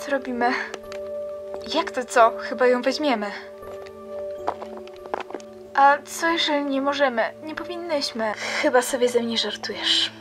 Co robimy? Jak to co? Chyba ją weźmiemy. A co jeżeli nie możemy? Nie powinnyśmy. Chyba sobie ze mnie żartujesz.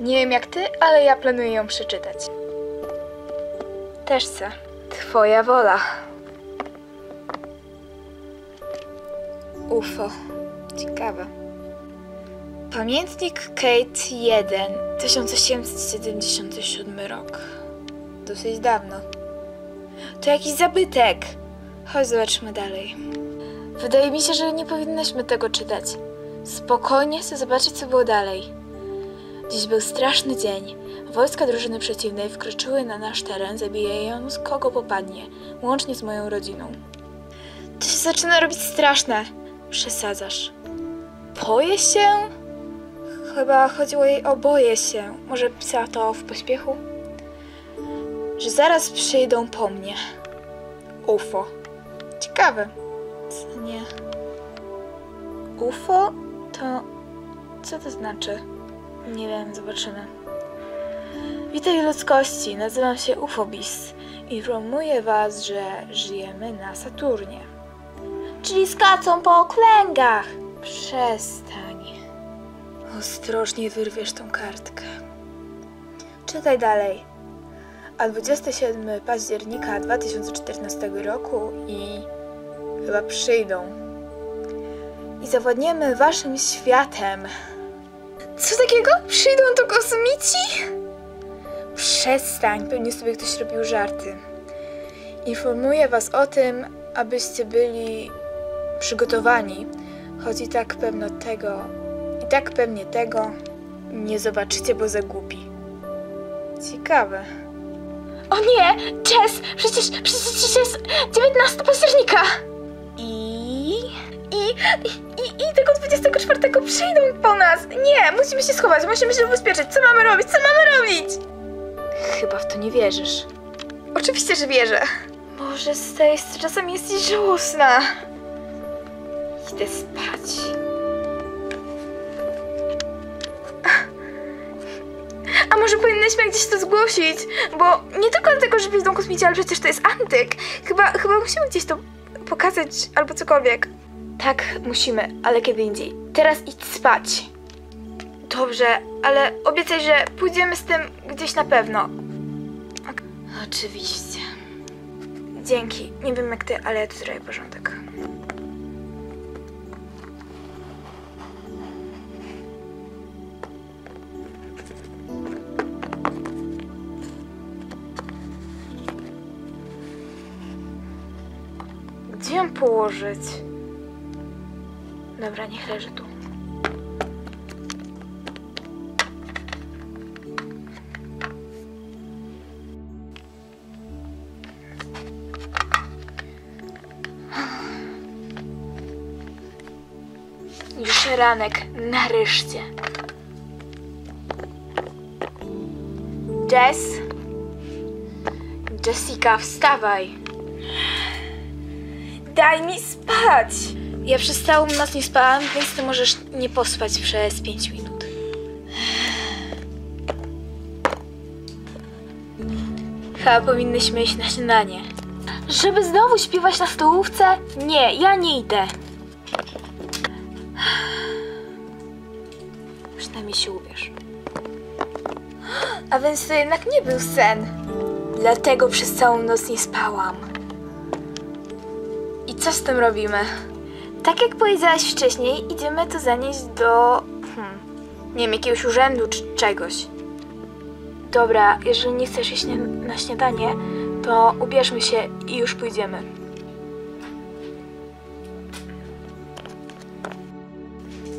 Nie wiem jak ty, ale ja planuję ją przeczytać. Też chcę. Twoja wola. UFO. Ciekawe. Pamiętnik Kate 1, 1877 rok. Dosyć dawno. To jakiś zabytek. Chodź, zobaczmy dalej. Wydaje mi się, że nie powinnyśmy tego czytać. Spokojnie chcę zobaczyć, co było dalej. Dziś był straszny dzień. Wojska drużyny przeciwnej wkroczyły na nasz teren, zabijając kogo popadnie, łącznie z moją rodziną. To się zaczyna robić straszne. Przesadzasz. Boję się? Chyba chodziło jej o boję się. Może pisała to w pośpiechu? Że zaraz przyjdą po mnie. UFO. Ciekawe. Co nie? UFO? To... Co to znaczy? Nie wiem, zobaczymy. Witaj ludzkości, nazywam się Ufobis. Informuję was, że żyjemy na Saturnie. Czyli skacą po okręgach. Przestań. Ostrożnie wyrwiesz tą kartkę. Czytaj dalej. A 27 października 2014 roku i chyba przyjdą. I zawładniemy waszym światem. Co takiego? Przyjdą tu kosmici? Przestań, pewnie sobie ktoś robił żarty. Informuję was o tym, abyście byli przygotowani, choć i tak pewno tego, tak pewnie tego nie zobaczycie, bo zagłupi. Ciekawe. O nie! Jess! Przecież, przecież jest 19 października! I... I, i, i tego 24 przyjdą po nas! Nie! Musimy się schować, musimy się ubezpieczyć! Co mamy robić? Co mamy robić? Chyba w to nie wierzysz. Oczywiście, że wierzę. Boże, Stace, czasami jesteś żałosna. Idę spać. Powinnyśmy gdzieś to zgłosić? Bo nie tylko dlatego, że wiedzą kosmici, ale przecież to jest antyk. Chyba, chyba musimy gdzieś to pokazać albo cokolwiek. Tak, musimy, ale kiedy indziej. Teraz idź spać. Dobrze, ale obiecaj, że pójdziemy z tym gdzieś na pewno. Oczywiście. Dzięki. Nie wiem jak ty, ale ja tu zrobię porządek. Gdzie ją położyć? Dobra, niech leży tu. Już ranek, nareszcie. Jess? Jessica, wstawaj. Daj mi spać! Ja przez całą noc nie spałam, więc ty możesz nie pospać przez 5 minut. Chyba powinnyśmy iść na śniadanie. Żeby znowu śpiewać na stołówce? Nie, ja nie idę. Przynajmniej się uwierz. A więc to jednak nie był sen. Dlatego przez całą noc nie spałam. I co z tym robimy? Tak jak powiedziałaś wcześniej, idziemy to zanieść do. Hmm, nie wiem, jakiegoś urzędu czy czegoś. Dobra, jeżeli nie chcesz iść na- śniadanie, to ubierzmy się i już pójdziemy.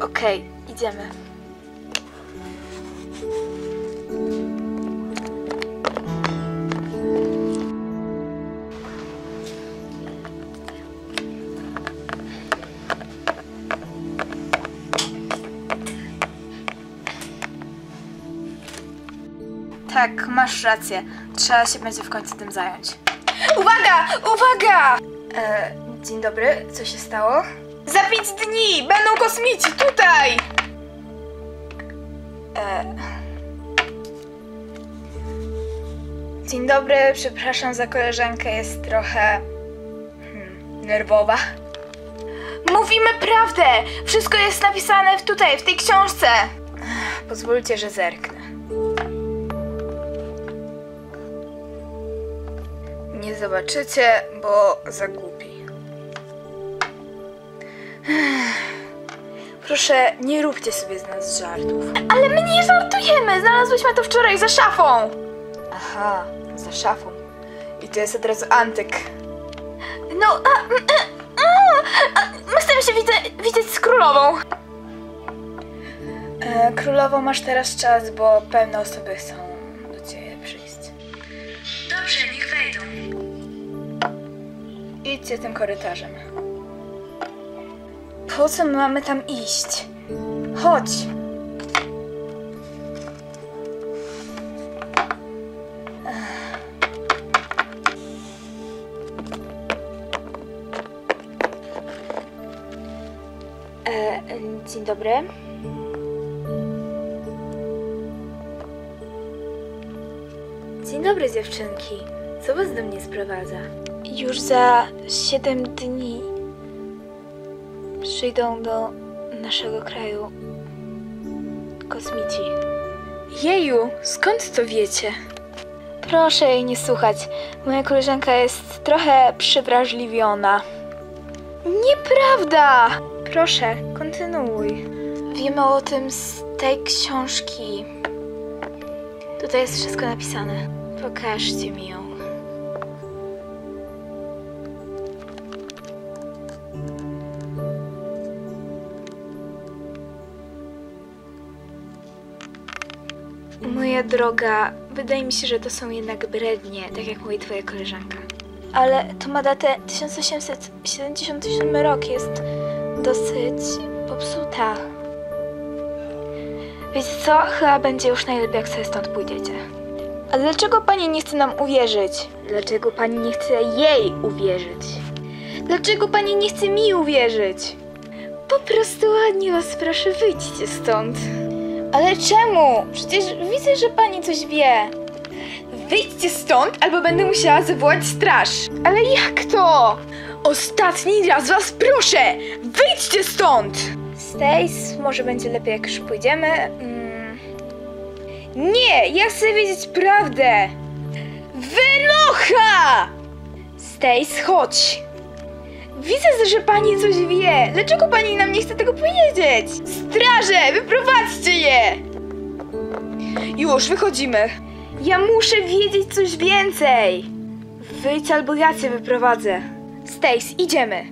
Okej, idziemy. Tak, masz rację. Trzeba się będzie w końcu tym zająć. Uwaga! Uwaga! E, dzień dobry, co się stało? Za pięć dni będą kosmici tutaj! E... Dzień dobry, przepraszam za koleżankę, jest trochę hmm, nerwowa. Mówimy prawdę! Wszystko jest napisane tutaj, w tej książce! Pozwólcie, że zerknę. Zobaczycie, bo zagubi. Proszę, nie róbcie sobie z nas żartów. Ale my nie żartujemy! Znalazłyśmy to wczoraj za szafą! Aha, za szafą. I to jest od razu antyk. No, a, mm, e, a, a, my chcemy się widzę, widzieć z królową. E, królową masz teraz czas, bo pewne osoby chcą Idźcie tym korytarzem. Po co my mamy tam iść? Chodź. E, dzień dobry. Dzień dobry, dziewczynki. Co was do mnie sprowadza? Już za 7 dni przyjdą do naszego kraju kosmici. Jeju, skąd to wiecie? Proszę jej nie słuchać. Moja koleżanka jest trochę przewrażliwiona. Nieprawda! Proszę, kontynuuj. Wiemy o tym z tej książki. Tutaj jest wszystko napisane. Pokażcie mi ją. Moja droga, wydaje mi się, że to są jednak brednie, tak jak mówi twoja koleżanka. Ale to ma datę 1877 rok, jest dosyć popsuta. Wiecie co? Chyba będzie już najlepiej, jak sobie stąd pójdziecie. A dlaczego pani nie chce nam uwierzyć? Dlaczego pani nie chce jej uwierzyć? Dlaczego pani nie chce mi uwierzyć? Po prostu ładnie was proszę, wyjdźcie stąd. Ale czemu? Przecież widzę, że pani coś wie. Wyjdźcie stąd, albo będę musiała zawołać straż. Ale jak to? Ostatni raz was proszę! Wyjdźcie stąd! Stace, może będzie lepiej, jak już pójdziemy. Mm. Nie, ja chcę wiedzieć prawdę! Wynocha! Stace, chodź! Widzę, że pani coś wie. Dlaczego pani nam nie chce tego powiedzieć? Straże, wyprowadźcie je! Już, wychodzimy. Ja muszę wiedzieć coś więcej. Wyjdź albo ja cię wyprowadzę. Stace, idziemy.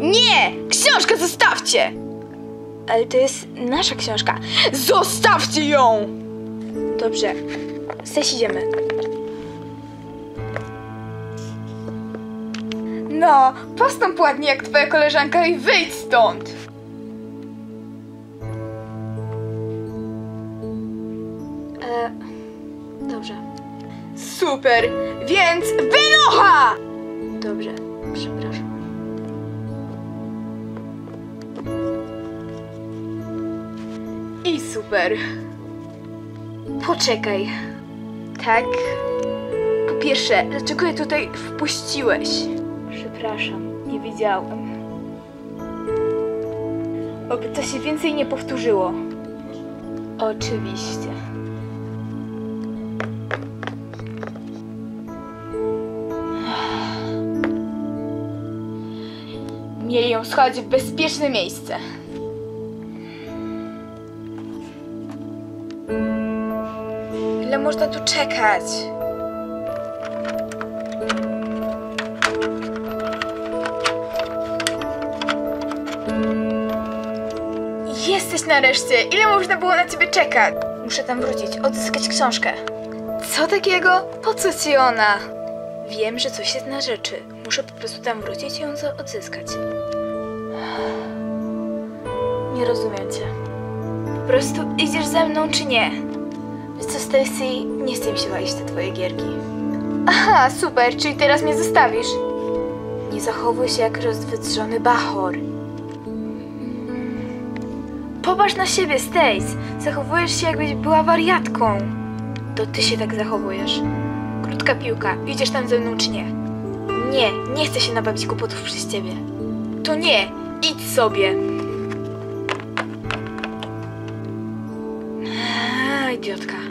Nie! Książkę zostawcie! Ale to jest nasza książka. Zostawcie ją! Dobrze. Stace, idziemy. No, postąp ładnie jak twoja koleżanka i wyjdź stąd! E, dobrze. Super! Więc wynocha! Dobrze, przepraszam. I super. Poczekaj. Tak? Po pierwsze, dlaczego je tutaj wpuściłeś? Przepraszam, nie wiedziałem. Oby to się więcej nie powtórzyło. Oczywiście. Mieli ją schować w bezpieczne miejsce. Ile można tu czekać? Nareszcie! Ile można było na ciebie czekać? Muszę tam wrócić, odzyskać książkę. Co takiego? Po co ci ona? Wiem, że coś jest na rzeczy. Muszę po prostu tam wrócić i ją odzyskać. Nie rozumiem cię. Po prostu idziesz ze mną, czy nie? Wiesz co, Stacy? Nie chcę mi się walić te twoje gierki. Aha, super, czyli teraz mnie zostawisz? Nie zachowuj się jak rozwydrzony bachor. Popatrz na siebie, Stace. Zachowujesz się, jakbyś była wariatką. To ty się tak zachowujesz. Krótka piłka. Idziesz tam ze mną czy nie? Nie, nie chcę się nabawić kłopotów przez ciebie. To nie, idź sobie. Idiotka.